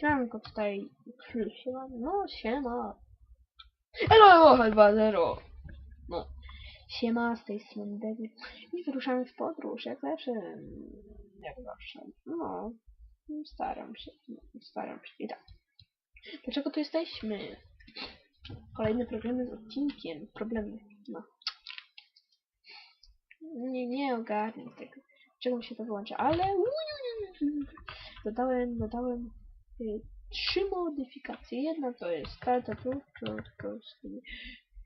Siemanko tutaj, siema, no siema. Elo, elo, 2-0. No, siema, z tej strony David. I wyruszamy w podróż, jak zawsze, jak zawsze. No, staram się, no, staram się, i tak. Dlaczego tu jesteśmy? Kolejne problemy z odcinkiem, problemy, no. Nie, nie ogarnę tego, czego mi się to wyłącza, ale dodałem, dodałem trzy modyfikacje. Jedna to jest karta to z tymi,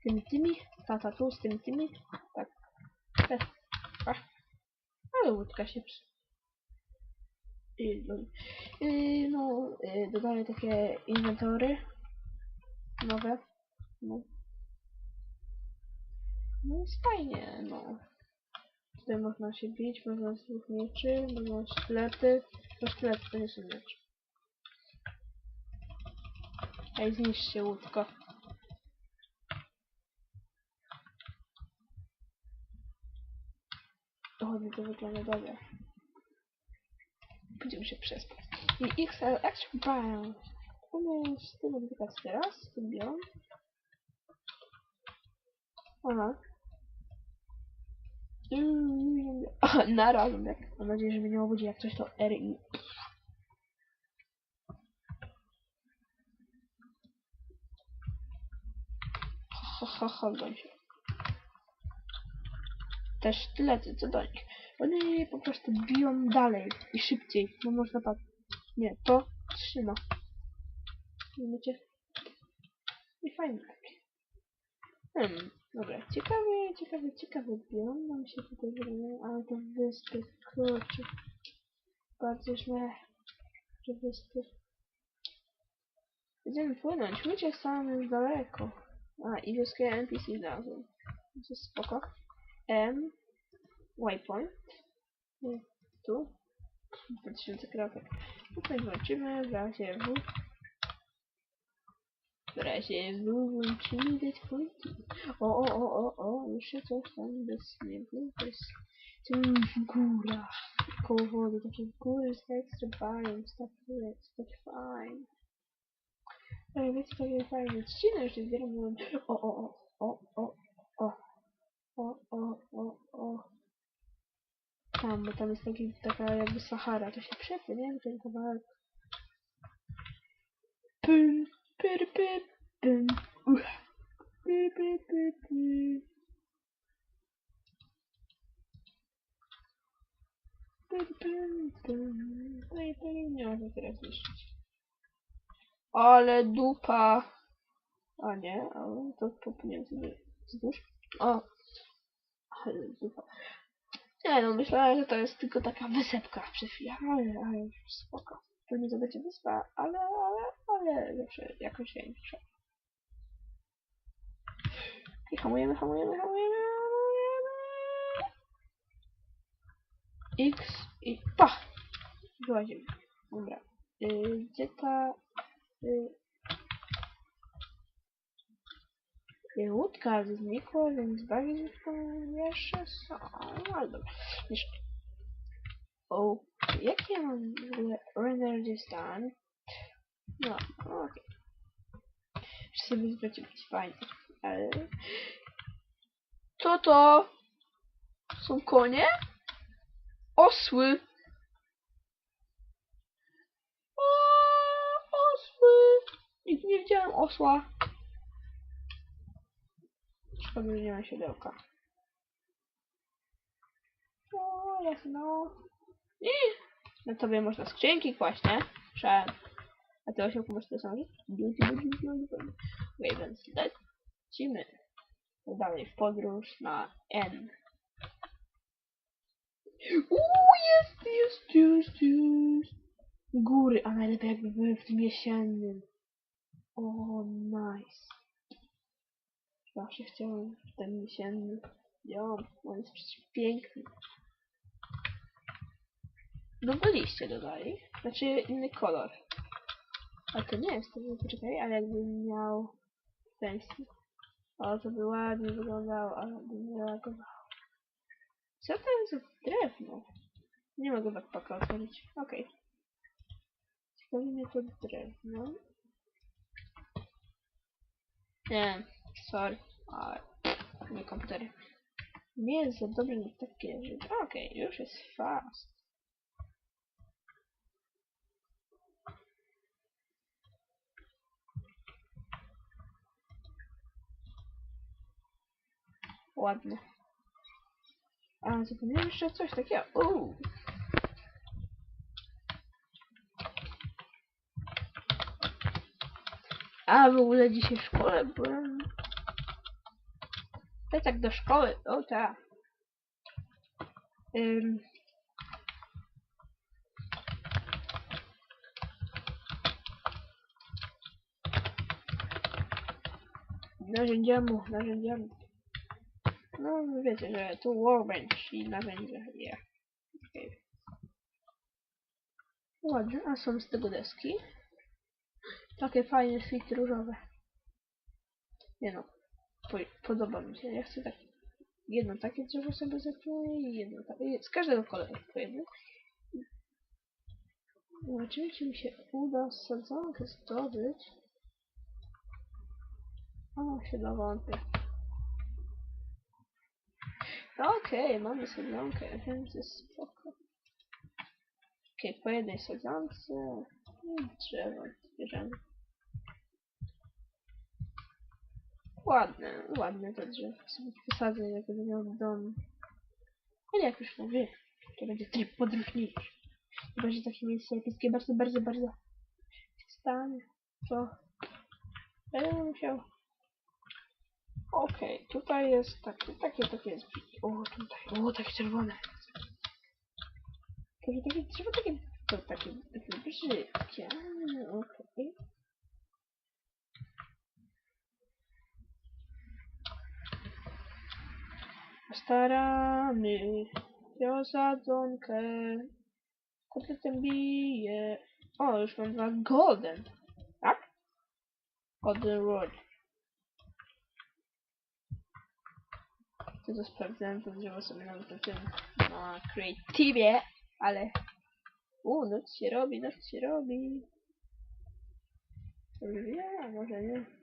tymi, tymi, tata tu z tymi, tymi, tak, ale łódka się przy... I, no, y, no y, takie inwentory nowe, no. No jest fajnie, no. Tutaj można się bić, można z dwóch mieczy, można sztylety. To sztylety to nie są miecze. Ej, zniszczcie łódko. Nie to wygląda dobrze. Będziemy się przespać. I XL Extra Brown. Mamy z tym modyfikację teraz. Lubią. Aha. Na razumek. Mam nadzieję, że mnie nie obudzi jak coś to RI. Ha, ha, ha, się. Te sztylety, co do nich? One po prostu biją dalej i szybciej. No można tak. Nie, to trzyma. Wiecie? I fajnie tak. Hmm, dobra, ciekawie, ciekawie, ciekawie bią nam się tutaj wydaje, ale to wyspy, kurczę. Bardzo źle, że wyspy. Będziemy płynąć, ludzie są już daleko. I wioskę NPC znalazłem. To jest spoko. M, waypoint. Tu. 2000 kropek. Tutaj zobaczymy, w razie W. W razie W włączymy deadpointy. O, o, o, o, o, się coś tam bez śniegu, bez... Tu w górach, koło wody, takie góry z extra biome, stuff tak fajne. Wiecie, to jest. Trzcina już jest zbieram. O, o, o, o, o, o, o, o, o. Tam, bo tam jest taki, taka jakby Sahara, to się przepnie, nie? Ten kawałek. Pym, pyr, pyr, pym. Uch. Py, py, py, py. Pyr, pym, pym. No i to nie można teraz niszczyć. Dupa. A nie, ale to popłyniemy sobie wzdłuż. O. Ale. Nie no, myślałem, że to jest tylko taka wysepka przez chwilę, ale, ale spoko. To będzie wyspa, ale, ale, ale zawsze jakoś większa. I hamujemy, hamujemy, hamujemy. X i pa! Wyłazimy. Dobra. Yy, gdzie ta... Yy, Yy, Łódka znikła, więc bagi jeszcze są. Ale dobra. O, jak ja mam w ogóle render distance? No, okej. Okay. Muszę sobie wybrać jakieś fajne. Ale... Co to? Są konie? Osły! O, osły! Nigdy nie widziałem osła. Szkoda, że nie ma siodełka. O, jasno. I na tobie można skrzynki kłaść, nie? Prze... A ty osiołku masz te same? Okej, więc lecimy dalej w podróż na N. Uuu, jest, jest, jest, jest. Góry, a najlepiej jakby były w tym jesiennym. O, nice. Zawsze chciałem ten jesienny. Jo, on jest przecież piękny. Nowe liście dodali. Znaczy inny kolor. A to nie jest, to poczekaj, ale jakbym miał pensję. O, to by ładnie wyglądało, ale by nie reagowało. Co to jest za drewno? Nie mogę backpacka otworzyć. Okej. Okay. Postawimy to drewno. Nie, sorry, ale nie komputery. Nie jest za dobre na takie rzeczy. Okej, już jest fast. Ładne. A, zapomniałem jeszcze coś takiego. Uuu. A w ogóle dzisiaj w szkole byłem. Tak do szkoły. O tak. Ym. Narzędziami, narzędziami. No wiecie, że tu workbench i narzędzia. Yeah. Okay. Ładnie, a są z tego deski. Takie fajne, sweet różowe. Nie no, podoba mi się. Ja chcę tak jedno takie drzewo sobie zakleję i jedno takie. Z każdego koloru po jedno. Zobaczymy, czy mi się uda sadzonkę zdobyć. O, się wątpię. No okej, mamy sadzonkę, więc jest spoko. Okej, po jednej sadzonce i drzewo bierzemy. Ładne, ładne to drzewo. Sobie wysadzę, jak będę miał dom. Ale jak już mówię, to będzie tryb podróżniczy. To będzie takie miejsce epickie, bardzo, bardzo, bardzo. Stanie. Co? Będę musiał. Okej, tutaj jest takie, takie, takie jest. O, tutaj, o, takie czerwone. Takie, takie drzewo, takie, to takie, takie brzydkie. Okej. Staramy się o sadzonkę. Kurde, ten bije. O, już mam dwa golden. Tak? Golden road. To to sprawdzałem to drzewo sobie nawet na creative, ale u, noc się robi, noc się robi. Może nie, a może nie.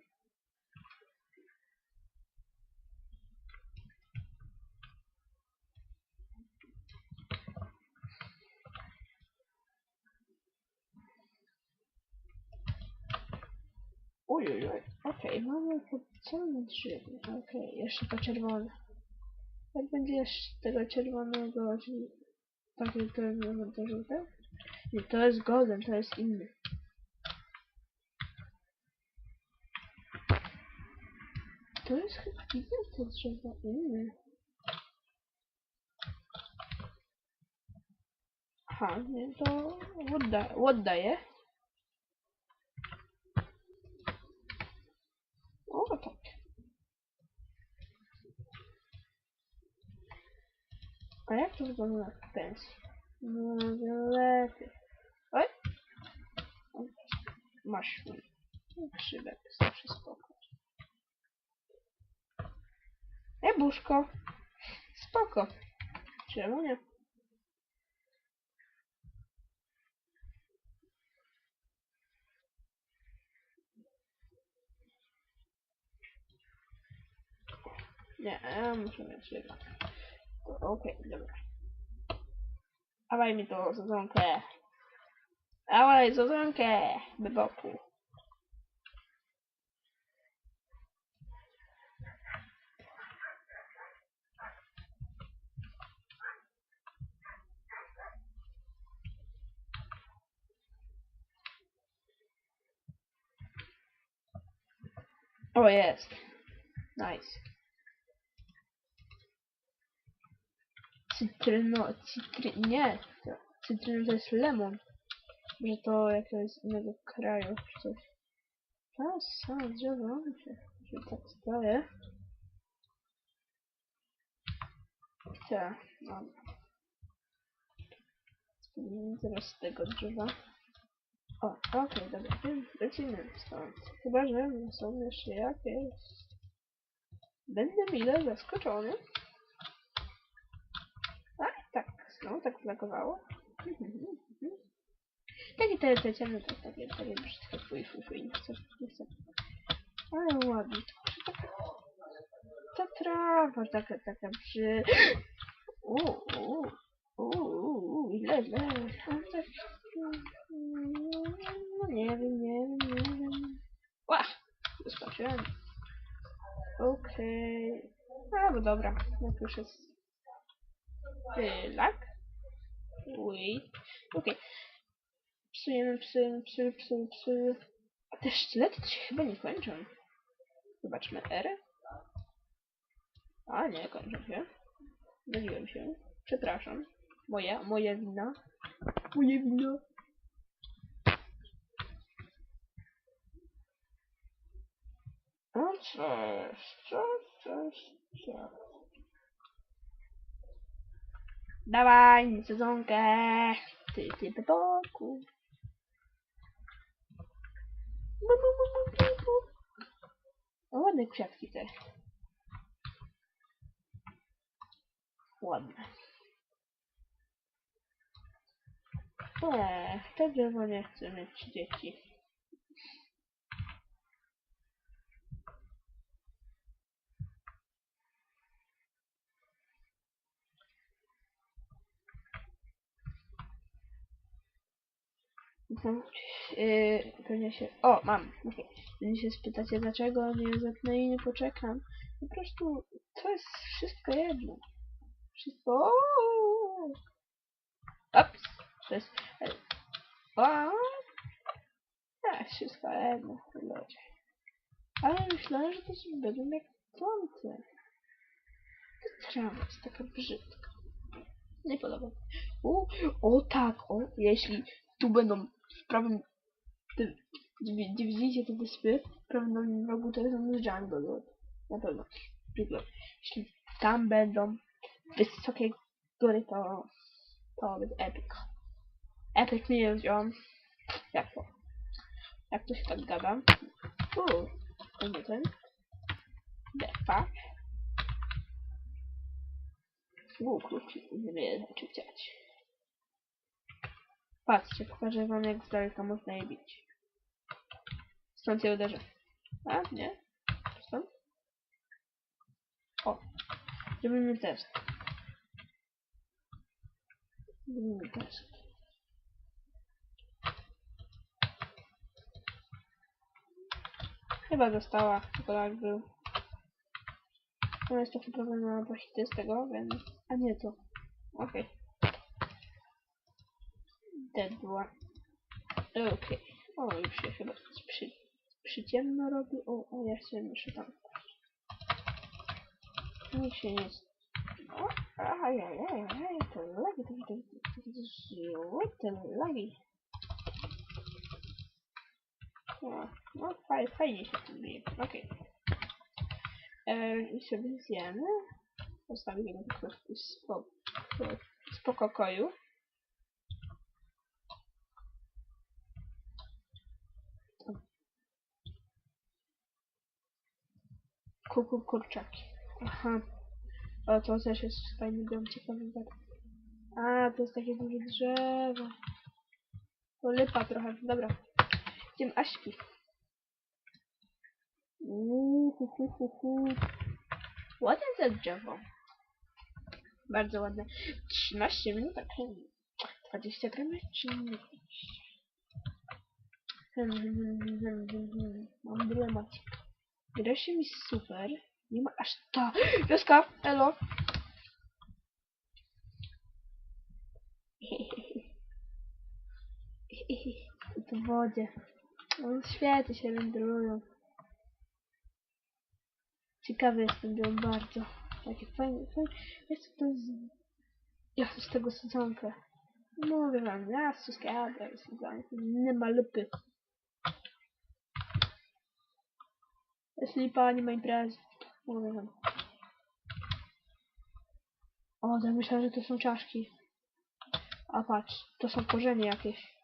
Ujujoj, okej, mamy to całe drzewo. Okej, jeszcze to czerwone. Jak będzie jeszcze tego czerwonego, takie to jest to żółte? Nie, to jest golden, to jest inny. To jest chyba inne to drzewo, inne. Aha, nie, to odda. O, tak. A jak to wygląda na pensji? No, lepiej. Oj! Masz. Krzywek, zawsze spoko. E, buszko. Spoko. Czemu nie? Nie, ja muszę mieć jedno. To Okej, dobra. Dawaj mi to sadzonkę. Dawaj sadzonkę do boku. O, jest. Nice. Cytryno, cytry... Nie! Cytryno to jest lemon. Że to jakiegoś innego kraju czy coś. A, same drzewo, że, że tak staje. Tak, no. Spróbujmy teraz z tego drzewa. O, okej, dobra, wiem, lecimy stąd. Chyba, że są jeszcze jakieś... Będę mile zaskoczony. A, tak, znowu tak zlagowało. Takie te, te ciemne, to takie, takie brzydkie, fuj, fuj, fuj, nie chcę, nie chcę. Ale ładnie. Taka, ta trawa taka, taka brzy... Uuu, ile, ile, a tak... No nie wiem, nie wiem, nie wiem. Ła! Wyskoczyłem. Okej. Okay. No dobra, jak już jest... Lag? Wait. Okej. Okay. Psujemy, psujemy, psujemy, psujemy, psujemy. A te sztylety się chyba nie kończą. Zobaczmy R. A nie, kończą się. Myliłem się. Przepraszam. Moja, moja wina. Moje wino. O, cześć, cześć, cześć, cześć. Dawaj, sezonkę. Ty, ty, po boku. Bu, bu, bu, bu, bu, bu. O, ładne kwiatki te. Ładne. Eee, to drzewo nie chce mieć dzieci. Yy, pewnie się... O, mam. Okay. Się spytacie, dlaczego nie zetnę i nie poczekam. Po prostu to jest wszystko jedno. Wszystko... Ups. To jest... O! Tak, wszystko jedno. Ludzie. Ale myślałem, że to będą jak. Ta trawa jest taka brzydka. Nie podoba mi się. O, o tak, o, jeśli tu będą w prawym, tym, gdzie, widzicie te wyspy, w prawym rogu to jest jungle, na pewno, jungle. Jeśli tam będą wysokie góry, to to jest epic. Epic nie on. Jak to? Jak to się tak gada? Uuu, to nie ten. Defa. Uuu, kluczyk, nie wiem, czy chcieć. Patrzcie, pokażę wam jak z daleka można je bić. Stąd je uderzę. A, nie? Stąd? O, zrobimy test. Zrobimy test. Chyba dostała, tylko tak był. No jest trochę problem na z tego, więc... A nie to. Okej. Okay. Dead była. Okej. Okay. O, już się chyba przy, przyciemno robi. O, ja sobie muszę tam Nic się nie... O, ajajajaj, to lagi, to widzę, to widzę, te lagi. No, no fajnie, fajnie się tu bije, okej. Okay. I sobie zjemy. Postawimy go po prostu spoko, spokoju. Kuku kurczaki. Aha. O, to też jest fajny dom, ciekawy bardzo. A, to jest takie duże drzewo. To lipa trochę, dobra. Idziemy Aśki. Uhuhuhuhu. Ładne to drzewo. Bardzo ładne. 13 minut, tak. 20 gramy, czy nie? Hmm, hmm, hmm, hmm. Mam dylemacik. Gra się mi super. Nie ma aż ta. Wioska, elo. W wodzie. No, świety się wędrują. Ciekawy jestem biom bardzo. Takie fajne, fajne. Chcę to z... Ja z tego sadzonkę. Mówię wam, ja z jest sadzonkę. Nie ma lipy. Jest lipa, nie ma. Mówię wam. O, ja myślałem, że to są czaszki. A patrz, to są korzenie jakieś.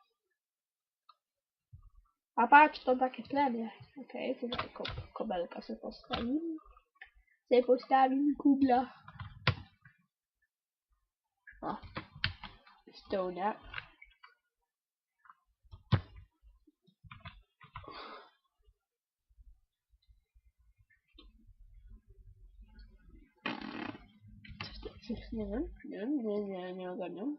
A patrz, to takie plemię. Okej, okay, tutaj ko kobelka sobie postawimy. Sobie postawimy kubla. O. Stoner. Coś nie wiem, nie wiem, nie, nie, nie ogarniam.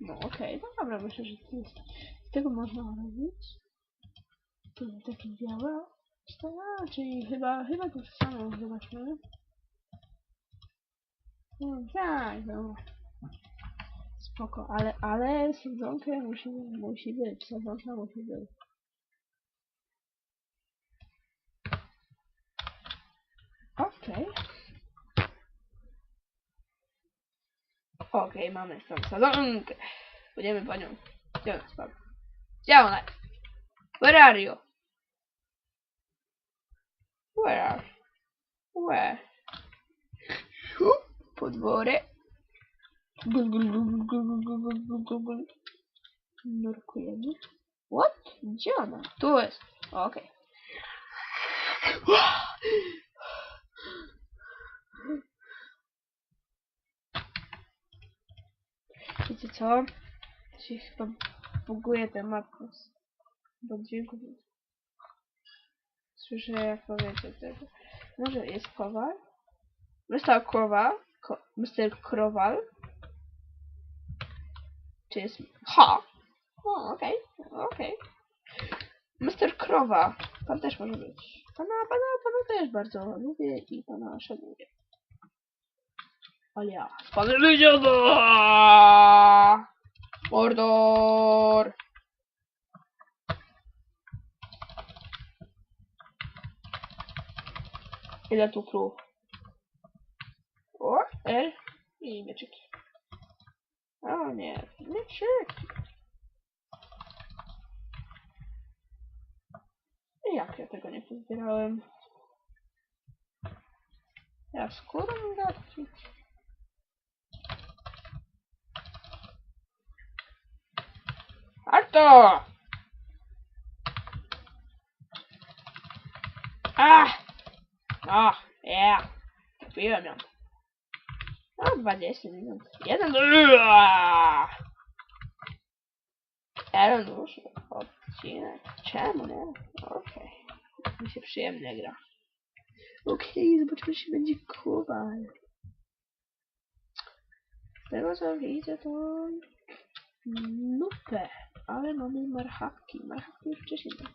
No okej, no dobra, myślę, że to jest, z tego można robić. To jest takie białe. A, czyli chyba, chyba to samo zobaczmy. No tak, no. Spoko, ale, ale sadzonka musi, musi być, sadzonka musi być. Okej. Okej, mamy tą sadzonkę. Będziemy po nią. Gdzie ona spadła? Gdzie ona? Where are you? Where are you? Where? Podwory. Nurkujemy. What? Gdzie ona? Tu jest. Okej. Wiecie co? To się chyba buguje ten makros. Bo dźwięku nie- Słyszę jak powiecie tego. Może jest kowal? Mr. Kowal? Ko Mr. Krowal? Czy jest... Ha! O, okej, okej. Mr. Krowa. Pan też może być. Pana, pana, pana też bardzo lubię i pana szanuję. Ale ja. Pan Lydzioda! Mordor! Ile tu krów? O, L i mieczyki. O nie, mieczyki. Jak ja tego nie pozbierałem? Ja skórę gapić. Arto! Ah! Ah, yeah. Trafiłem ją. No, 20 minut. Jeden Uaa! Dłuższy odcinek. Czemu nie? Okej. Mi się przyjemnie gra. Okej, zobaczymy, czy będzie kowal. Z tego co widzę, to... Nupę. Ale mamy marchawki. Marchawki już wcześniej były.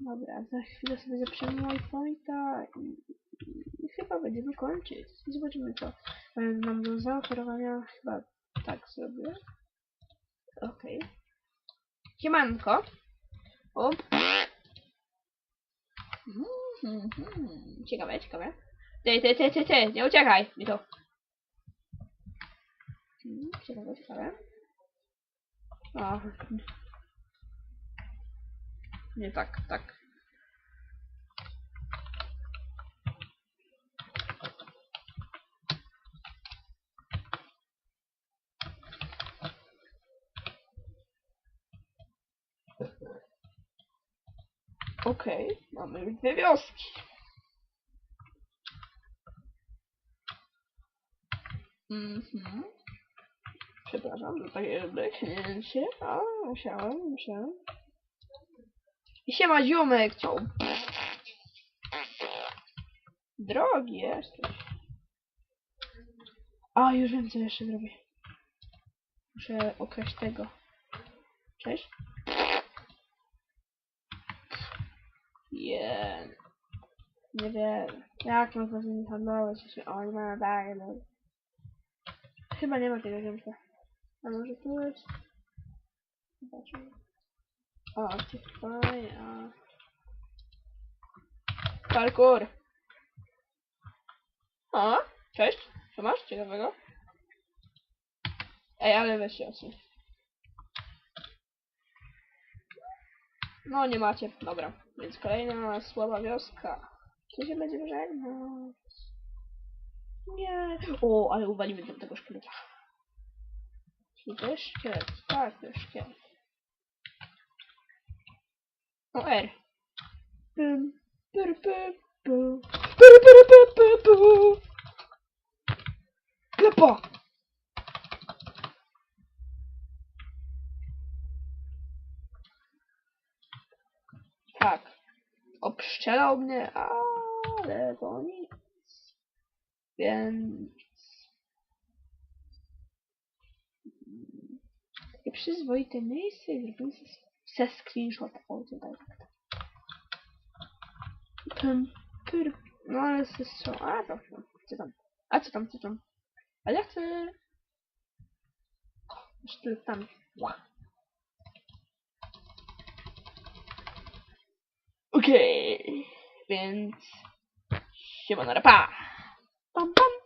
Dobra, za chwilę sobie zaprzemy Wi-Fi'a i, i chyba będziemy kończyć. I zobaczymy co e, nam do zaoferowania. Chyba tak zrobię. Okej. Siemanko. O. Ciekawe, ciekawe. Ty, ty, ty, ty, ty, nie uciekaj mi to. Ciekawe, ciekawe. O. Nie tak, tak. Okej, mamy już dwie wioski. Mhm. Przepraszam za takie beknięcie, ale musiałem, musiałem. I siema ziomek, co? Drogi jesteś. A, już wiem co jeszcze zrobię. Muszę okraść tego. Cześć. Yeah. Nie wiem. Jak można z nimi handlować, jeśli oni mają dalej, no. Chyba nie ma tego ziomka. A może tu jest? Zobaczymy. O, fajnie. Parkour! O, cześć, co masz ciekawego? Ej, ale weź się odsuń. No, nie macie, dobra. Więc kolejna słaba wioska. Kto się będzie żegnać? Nie. O, ale uwalimy do tego szkieleta. Czy to jest szkielet? Tak, to jest szkielet. O, R. Pym, pyr, pyr, pyr. Pyr, pyr, pyr, pyr, pyr. Klepa! Tak. Obszczelał mnie, ale to nic. Więc... Takie przyzwoite miejsce i zrobimy se, screenshot. O, tutaj. Pym, pyr. No ale se strzał. A, to, co tam? A co tam, co tam? Ale ja chcę... Sztyletami. Ła. Okej, więc... Siema na pa! Pam, pam!